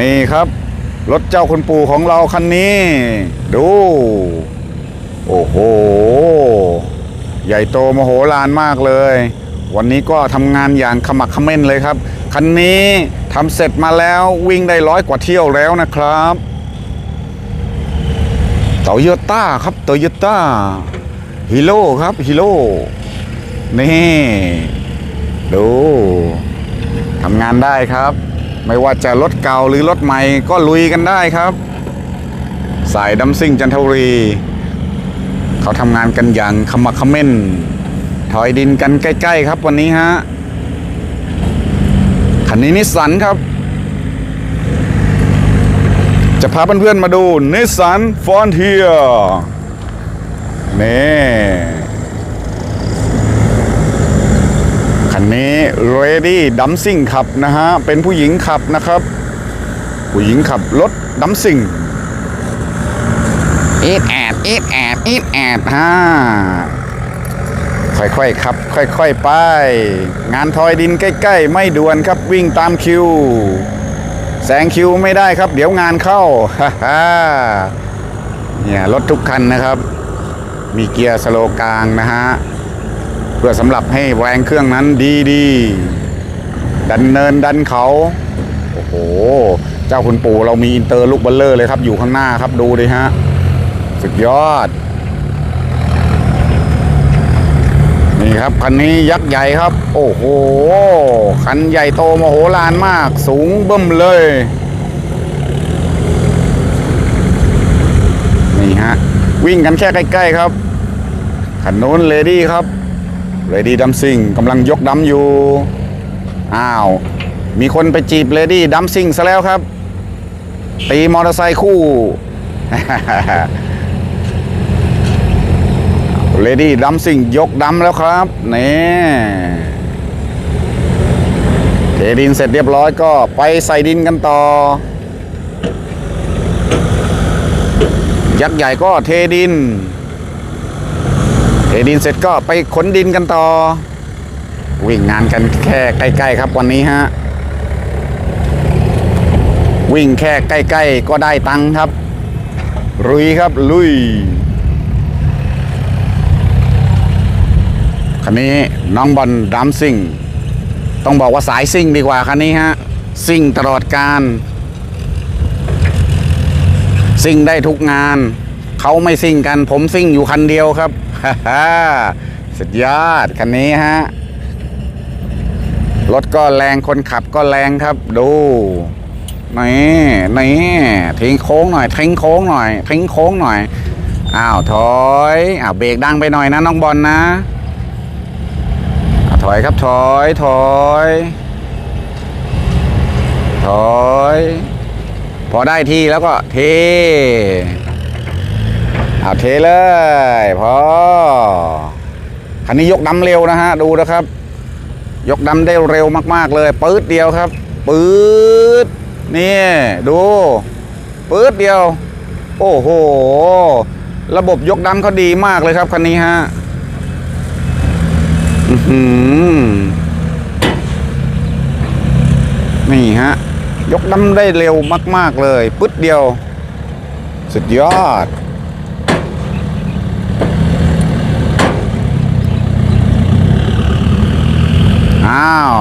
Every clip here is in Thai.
นี่ครับ รถเจ้าคุณปู่ของเราคันนี้ ดู โอ้โห ใหญ่โตมโหฬารมากเลย วันนี้ก็ทำงานอย่างขมักเขม้นเลยครับ คันนี้ทำเสร็จมาแล้ววิ่งได้ร้อยกว่าเที่ยวแล้วนะครับโตโยต้าครับโตโยต้าฮีโร่ครับฮีโร่นี่ ดูทำงานได้ครับ ไม่ว่าจะรถเก่าหรือรถใหม่ก็ลุยกันได้ครับ สายดัมซิ่งจันทบุรี เขาทำงานกันอย่างขมักขม้น ถอยดินกันใกล้ ๆ ครับวันนี้ฮะ คันนี้นิสสันครับ จะพาเพื่อนๆมาดูนิสสันฟอนเทียนี่ คันนี้ Ready Dumpsing ขับนะฮะ เป็นผู้หญิงขับนะครับ ผู้หญิงขับรถดัมซิ่งอีดแอดอีดแอดอีดแอดฮะค่อยๆครับ ค่อยๆไป งานทอยดินใกล้ๆ ไม่ด่วนครับวิ่งตามคิว แซงคิวไม่ได้ครับ เดี๋ยวงานเข้าฮ่าฮ่าเนี่ยรถทุกคันนะครับ มีเกียร์สโลกลางนะฮะ เพื่อสำหรับให้แรงเครื่องนั้นดีๆดันเนินดันเขา โอ้โห เจ้าคุณปู่เรามีอินเตอร์ลูกเบลเลอร์เลยครับ อยู่ข้างหน้าครับดูดิฮะ สุดยอด นี่ครับ คันนี้ยักษ์ใหญ่ครับ โอ้โห คันใหญ่โตมโหฬารมาก สูงเบิ่มเลย นี่ฮะ วิ่งกันแค่ใกล้ ๆ ครับคันโน้นเลดี้ครับ เลดี้ดัมซิงกำลังยกดัมอยู่ อ้าว มีคนไปจีบเลดี้ดัมซิงซะแล้วครับ ตีมอเตอร์ไซค์คู่เลดี้ดัมซิงยกดัมแล้วครับนี่เทดินเสร็จเรียบร้อยก็ไปใส่ดินกันต่อ ยักษ์ใหญ่ก็เทดิน ทดินเสร็จก็ไปขนดินกันต่อ วิ่งงานกันแค่ใกล้ ๆ ครับวันนี้ฮะวิ่งแค่ใกล้ ๆ ก็ได้ตังค์ครับลุยครับลุยคันนี้น้องบอลดัมซิ่ง ต้องบอกว่าสายซิ่งดีกว่าคันนี้ฮะซิ่งตลอดการซิ่งได้ทุกงาน เขาไม่ซิ่งกัน ผมซิ่งอยู่คันเดียวครับ ฮ่าสุดยอด คันนี้ฮะ รถก็แรงคนขับก็แรงครับ ดู นี่นี่ทิ้งโค้งหน่อย ทิ้งโค้งหน่อย ทิ้งโค้งหน่อย อ้าวถอยอ้าวเบรกดังไปหน่อยนะน้องบอลนะอถอยครับถอยถอยถอย พอได้ที่แล้วก็เท เอาเทเลยพอคันนี้ยกดำเร็วนะฮะดูนะครับ ยกดำได้เร็วมากๆเลยปื๊ดเดียวครับปื๊ดนี่ดูปื๊ดเดียว โอ้โห ระบบยกดำเขาดีมากเลยครับคันนี้ฮะอือนี่ฮะ ยกดำได้เร็วมาก ๆเลย ปึ๊ดเดียว สุดยอด อ้าว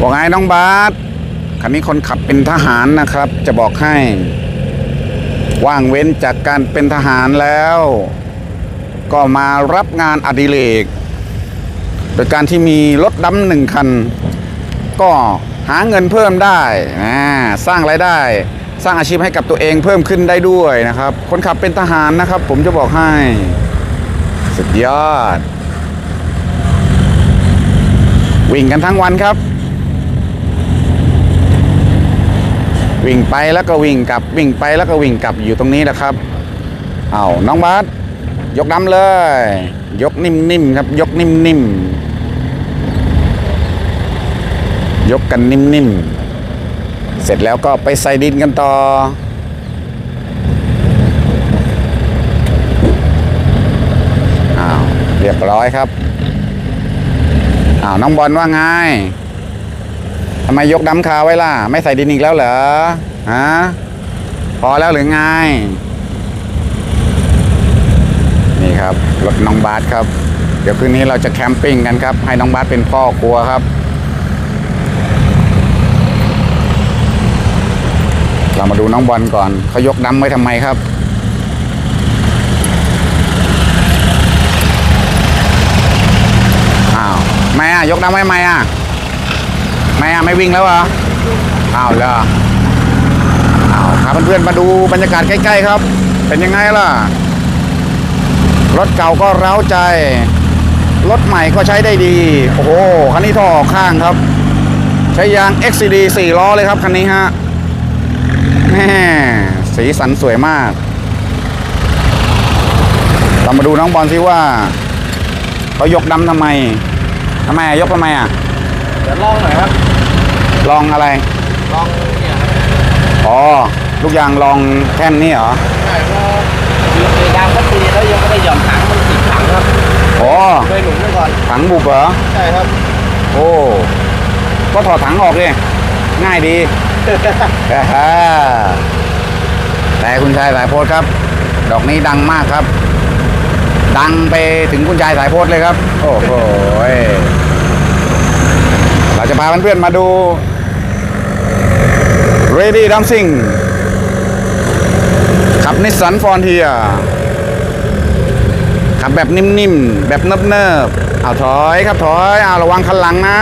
ว่าไงน้องบาสคันนี้คนขับเป็นทหารนะครับ จะบอกให้ ว่างเว้นจากการเป็นทหารแล้ว ก็มารับงานอดิเรก โดยการที่มีรถดำหนึ่งคัน ก็หาเงินเพิ่มได้นะสร้างรายได้ สร้างอาชีพให้กับตัวเองเพิ่มขึ้นได้ด้วยนะครับ คนขับเป็นทหารนะครับ ผมจะบอกให้ สุดยอด วิ่งกันทั้งวันครับ วิ่งไปแล้วก็วิ่งกลับวิ่งไปแล้วก็วิ่งกลับอยู่ตรงนี้นะครับเอาน้องบาสยกดำเลย ยกนิ่มๆครับ ยกนิ่มๆยกกันนิ่มๆเสร็จแล้วก็ไปใส่ดินกันต่ออ้าเรียบร้อยครับ อ้าวน้องบอลว่าไงทำไมยกดำคาไว้ล่ะ ไม่ใส่ดินอีกแล้วเหรอฮะพอแล้วหรือไง นี่ครับรถน้องบาสครับ เดี๋ยวคืนนี้เราจะแคมปิ้งกันครับ ให้น้องบาสเป็นพ่อครัวครับ เรามาดูน้องบอลก่อนเขายกดำไว้ทำไมครับ อ้าวไม่อะ ยกดำไว้ทำไมอะไม่อะไม่วิ่งแล้วเหรออ้าวเหรออ้าวพาเพื่อนๆมาดูบรรยากาศใกล้ๆครับ เป็นยังไงล่ะ รถเก่าก็เร้าใจ รถใหม่ก็ใช้ได้ดี โอ้โหคันนี้ท่อกข้างครับ ใช้ยาง XCD 4ล้อเลยครับคันนี้ฮะแม่สีสันสวยมาก เรามาดูน้องบอลซิว่า เขายกดำทำไม ทำไมอะยกทำไมอะเดี๋ยวลองหน่อยครับ ลองอะไร ลองเนี่ยครับอ๋อ ลูกยางลองแท่นนี่เหรอ ใช่เพราะอยู่ในดำก็ตีแล้วยังไม่ได้หย่อนถังมันติดถังครับอ๋อเคยหนุนไว้ก่อน ถังบุบเหรอ ใช่ครับ โอ้ ก็ถอดถังออกดิง่ายดีฮ่าแต่คุณชายสายโพสครับ ดอกนี้ดังมากครับ ดังไปถึงคุณชายสายโพสเลยครับ โอ้โหเราจะพาเพื่อนๆมาดู Ready Dancing ขับนิสสันฟอนเทียขับแบบนิ่มๆ แบบเนิบๆเอาถอยครับถอยเอาระวังคันหลังนะ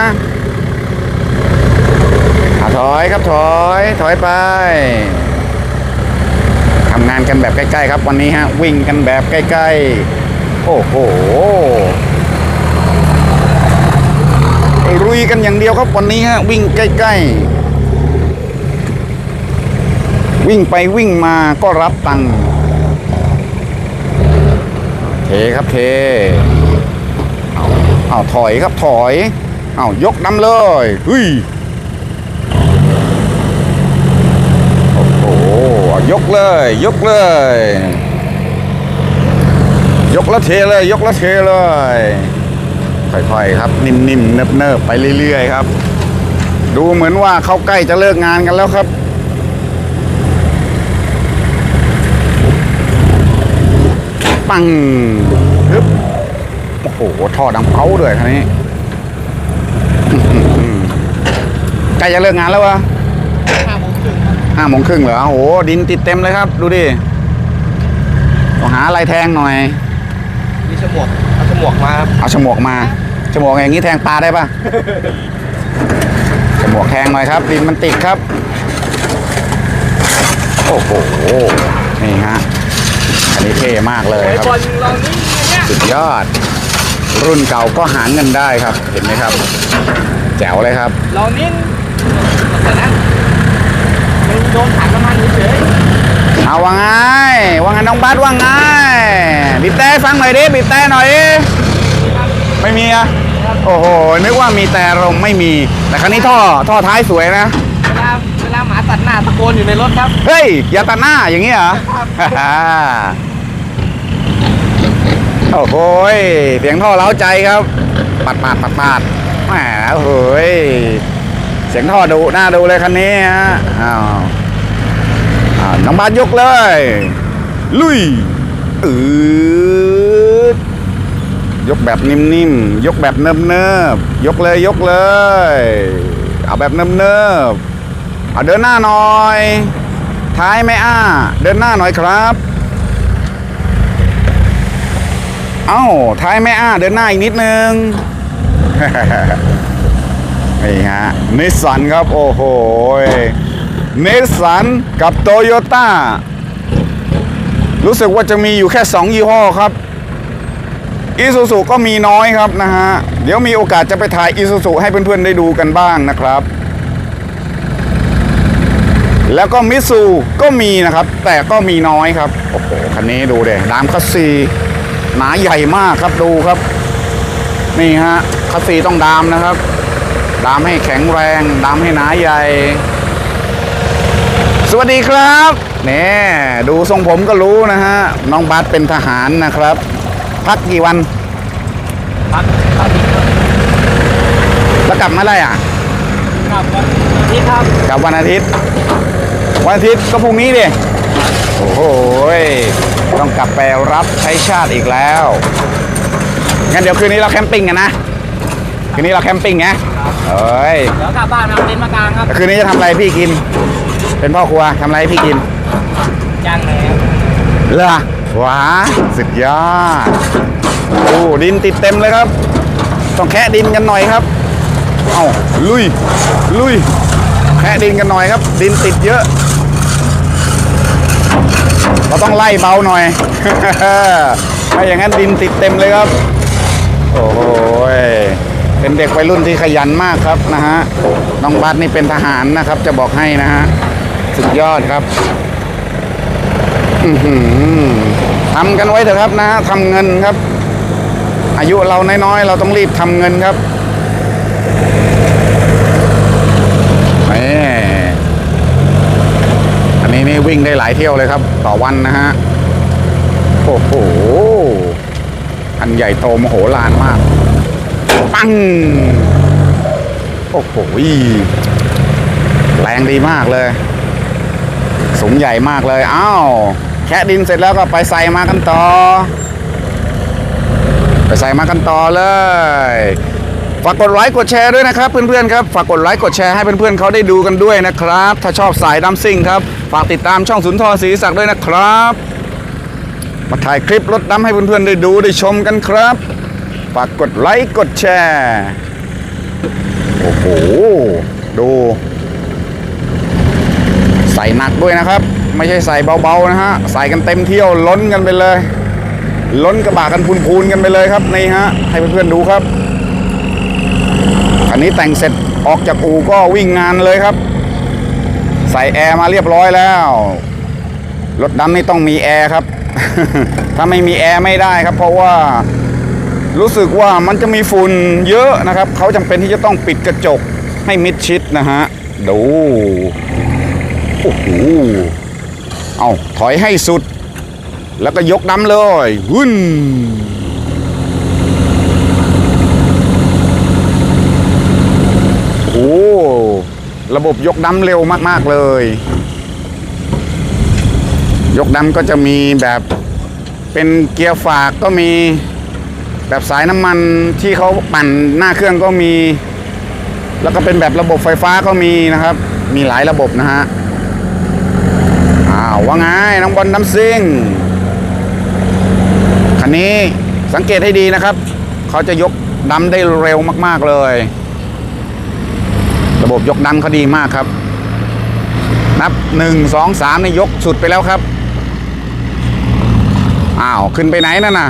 เอาถอยครับถอย ถอยไปทำงานกันแบบใกล้ ๆ ครับวันนี้ฮะ วิ่งกันแบบใกล้ ๆ โอ้โหรุยกันอย่างเดียวครับวันนี้ฮะวิ่งใกล้ ๆ วิ่งไปวิ่งมาก็รับตังค์เทครับเทเอาเอาถอยครับถอยเอายกน้ำเลยฮ้ยโอ้โหยกเลย ยกเลย กแล้วเทเลย ยกแล้วเทเลย ค่อยๆครับ นิ่มๆเนิบๆไปเรื่อยๆครับ ดูเหมือนว่าเขาใกล้จะเลิกงานกันแล้วครับปังฮึบโอ้โหท่อดังเป้าด้วยคันนี้อื้อหือใกล้จะเลิกงานแล้ววะห้าโมงครึ่งครับห้าโมงครึ่งเหรอโอ้โหดินติดเต็มเลยครับ ดูดิต้องหาอะไรแทงหน่อยมี ฉมวกเอาฉมวกมาครับเอาฉมวกมาฉมวกอย่างนี้แทงปลาได้ปะฉมวกแทงหน่อยครับดินมันติดครับ โอ้โหนี่ฮะอันนี้เท่มากเลยไอ้ครับบอลลองนี่เนี่ยสุดยอด รุ่นเก่าก็หาเงินได้ครับ เห็นไหมครับ แจ๋วเลยครับลองนี่แต่นั้นมันโดนถังน้ำมันเฉยเอาว่าไงว่าไงน้องบัสว่าไง บีบแต่ให้ฟังหน่อยดิบีบแต่หน่อยดิไม่มีอะโอ้โหนึกว่ามีแต่ลมไม่มีแต่คันนี้ท่อท่อท้ายสวยนะๆเวลาเวลาหมาตัดหน้าตะโกนอยู่ในรถครับ เฮ้ยอย่าตัดหน้าอย่างนี้เหรอโอ้โหยเสียงท่อเล้าใจครับปัดปาดปัดปาดแหมโอ้โหยเสียงท่อดุน่าดูเลยคันนี้ฮะอ้าวอ้าวน้องบาสยกเลย ลุย อืดยกแบบนิ่มๆ ยกแบบเนิบๆ ยกเลยยกเลย เอาแบบเนิบๆ เอาเดินหน้าหน่อย ท้ายไม่อ้า เดินหน้าหน่อยครับ เอ้า ท้ายไม่อ้า เดินหน้าอีกนิดนึงนี่ฮะนิสสันครับ โอ้โหนิสสันกับโตโยต้า รู้สึกว่าจะมีอยู่แค่ 2 ยี่ห้อครับอีซูซูก็มีน้อยครับนะฮะ เดี๋ยวมีโอกาสจะไปถ่ายอีซูซูให้เพื่อนๆได้ดูกันบ้างนะครับ แล้วก็มิสูก็มีนะครับ แต่ก็มีน้อยครับ โอ้โห คันนี้ดูเดดามคัสซีหนาใหญ่มากครับดูครับ นี่ฮะ คัสซีต้องดามนะครับ ดามให้แข็งแรง ดามให้หนาใหญ่ สวัสดีครับ เนี่ยดูทรงผมก็รู้นะฮะ น้องบัสเป็นทหารนะครับ พักกี่วัน พักพักอีกครับแล้วกลับมาได้อะเก้าลับวันอาทิตย์ครับกลับวันอาทิตย์ วันอาทิตย์ก็พรุ่งนี้ดิโอ้โหยต้องกลับไปรับใช้ชาติอีกแล้วงั้นเดี๋ยวคืนนี้เราแคมปิ้งกันนะคืนนี้เราแคมปิ้งไงเอ้ยเดี๋ยวกลับบ้านเอาเต็นท์มากางครับแล้วคืนนี้จะทำอะไรให้พี่กิน เป็นพ่อครัวทำอะไรให้พี่กิน ย่างแหนมเหรอว้าสุดยอดโอ้ดินติดเต็มเลยครับ ต้องแคะดินกันหน่อยครับ เอาลุย ลุย แคะดินกันหน่อยครับ ดินติดเยอะ เราต้องไล่เบาหน่อย ไม่อย่างนั้นดินติดเต็มเลยครับ โอ้โหยเป็นเด็กวัยรุ่นที่ขยันมากครับนะฮะ น้องบัสนี่เป็นทหารนะครับ จะบอกให้นะฮะ สุดยอดครับ ทำกันไว้เถอะครับนะทำเงินครับ อายุเราน้อยๆเราต้องรีบทำเงินครับนี่อันนี้นี่วิ่งได้หลายเที่ยวเลยครับ ต่อวันนะฮะ โอ้โห อันใหญ่โตมโหฬารมาก ปัง โอ้โหแรงดีมากเลย สูงใหญ่มากเลย อ้าว แค่ดินเสร็จแล้วก็ไปใส่มากันต่อ ไปใส่มากันต่อเลย ฝากกดไลค์กดแชร์ด้วยนะครับเพื่อนๆครับ ฝากกดไลค์กดแชร์ให้เพื่อนๆเขาได้ดูกันด้วยนะครับ ถ้าชอบสายดัมซิ่งครับ ฝากติดตามช่องสุนทรศรีศักดิ์ด้วยนะครับ มาถ่ายคลิปรถดำให้เพื่อนๆได้ดูได้ชมกันครับ ฝากกดไลค์กดแชร์ โอ้โห ดู ใส่หนักด้วยนะครับ ไม่ใช่ใส่เบาๆนะฮะใส่กันเต็มเที่ยวล้นกันไปเลย ล้นกระบะกันพูนๆกันไปเลยครับนี่ฮะให้เพื่อนๆดูครับอันนี้แต่งเสร็จออกจากอู่ก็วิ่งงานเลยครับ ใส่แอร์มาเรียบร้อยแล้วรถดำนี่ต้องมีแอร์ครับ ถ้าไม่มีแอร์ไม่ได้ครับ เพราะว่ารู้สึกว่ามันจะมีฝุ่นเยอะนะครับ เขาจำเป็นที่จะต้องปิดกระจกให้มิดชิดนะฮะ ดู โอ้โห เอาถอยให้สุด แล้วก็ยกน้ำเลยวุ่นโอ้ระบบยกน้ำเร็วมาก ๆ เลย ยกน้ำก็จะมีแบบเป็นเกียร์ฝากก็มีแบบสายน้ำมันที่เขาปั่นหน้าเครื่องก็มี แล้วก็เป็นแบบระบบไฟฟ้าก็มีนะครับ มีหลายระบบนะฮะ ว่าไงน้องบอลน้ำซิ่งคันนี้สังเกตให้ดีนะครับ เขาจะยกดำได้เร็วมาก ๆ เลย ระบบยกดำเขาดีมากครับ นับหนึ่งสองสามนี่ยกสุดไปแล้วครับ อ้าว ขึ้นไปไหนนั่นน่ะ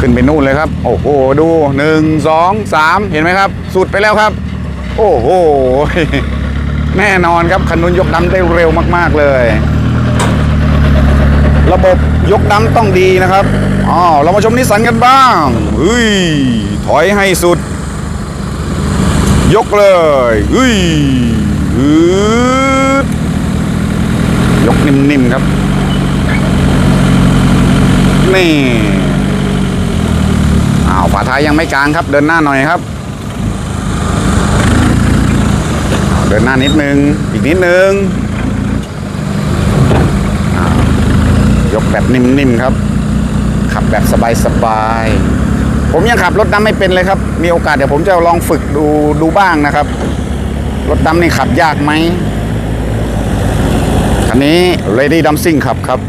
ขึ้นไปนู่นเลยครับ โอ้โห ดูหนึ่งสองสามเห็นไหมครับ สุดไปแล้วครับ โอ้โห แน่นอนครับคันนุนยกดำได้เร็วมาก ๆเลย ระบบยกดำต้องดีนะครับอ๋อเรามาชมนิสสันกันบ้างเฮ้ยถอยให้สุด ยกเลยเฮ้ยยกนิ่มๆครับนี่อ้าวฝาท้ายยังไม่กลางครับเดินหน้าหน่อยครับ เดินหน้านิดนึง อีกนิดนึง ยกแบบนิ่มๆครับ ขับแบบสบายๆ ผมยังขับรถดำไม่เป็นเลยครับ มีโอกาสเดี๋ยวผมจะลองฝึกดูดูบ้างนะครับ รถดำนี่ขับยากไหมคันนี้ Lady d u m p i n g ขับครับ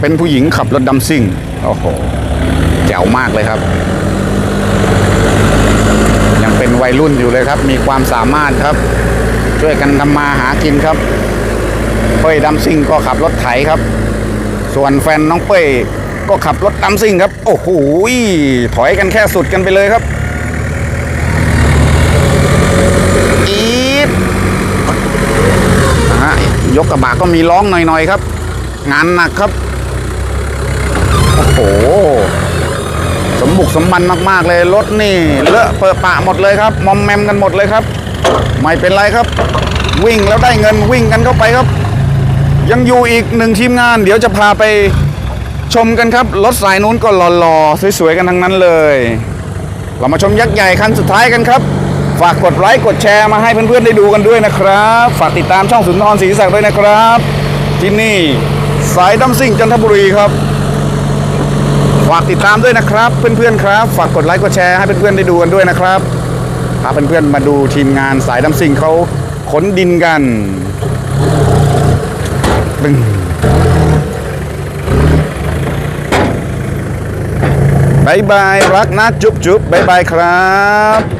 เป็นผู้หญิงขับรถดัมซิ่งโอ้โห แจ๋วมากเลยครับยังเป็นวัยรุ่นอยู่เลยครับ มีความสามารถครับ ช่วยกันทำมาหากินครับ เป้ยดัมซิ่งก็ขับรถไถครับ ส่วนแฟนน้องเป้ยก็ขับรถดัมซิ่งครับ โอ้โหถอยกันแค่สุดกันไปเลยครับอีดยกกระบะก็มีร้องหน่อยๆครับ งานหนักครับ โอ้โห สมบุกสมบันมากๆเลยรถนี่เลอะเปิดปะหมดเลยครับ มอมแมมกันหมดเลยครับ ไม่เป็นไรครับ วิ่งแล้วได้เงินวิ่งกันเข้าไปครับ ยังอยู่อีกหนึ่งทีมงาน เดี๋ยวจะพาไปชมกันครับ รถสายนู้นก็หล่อๆสวยๆกันทั้งนั้นเลย เรามาชมยักษ์ใหญ่คันสุดท้ายกันครับ ฝากกดไลค์กดแชร์มาให้เพื่อนๆได้ดูกันด้วยนะครับ ฝากติดตามช่องสุนทรศรีศักดิ์ด้วยนะครับที่นี่สายดัมซิ่งจันทบุรีครับ ฝากติดตามด้วยนะครับ เพื่อนๆครับ ฝากกดไลค์กดแชร์ให้เพื่อนๆได้ดูกันด้วยนะครับ พาเพื่อนๆมาดูทีมงานสายดัมซิ่งเขาขนดินกันบึงบายบายรักนะจุ๊บจุ๊บบายบายครับ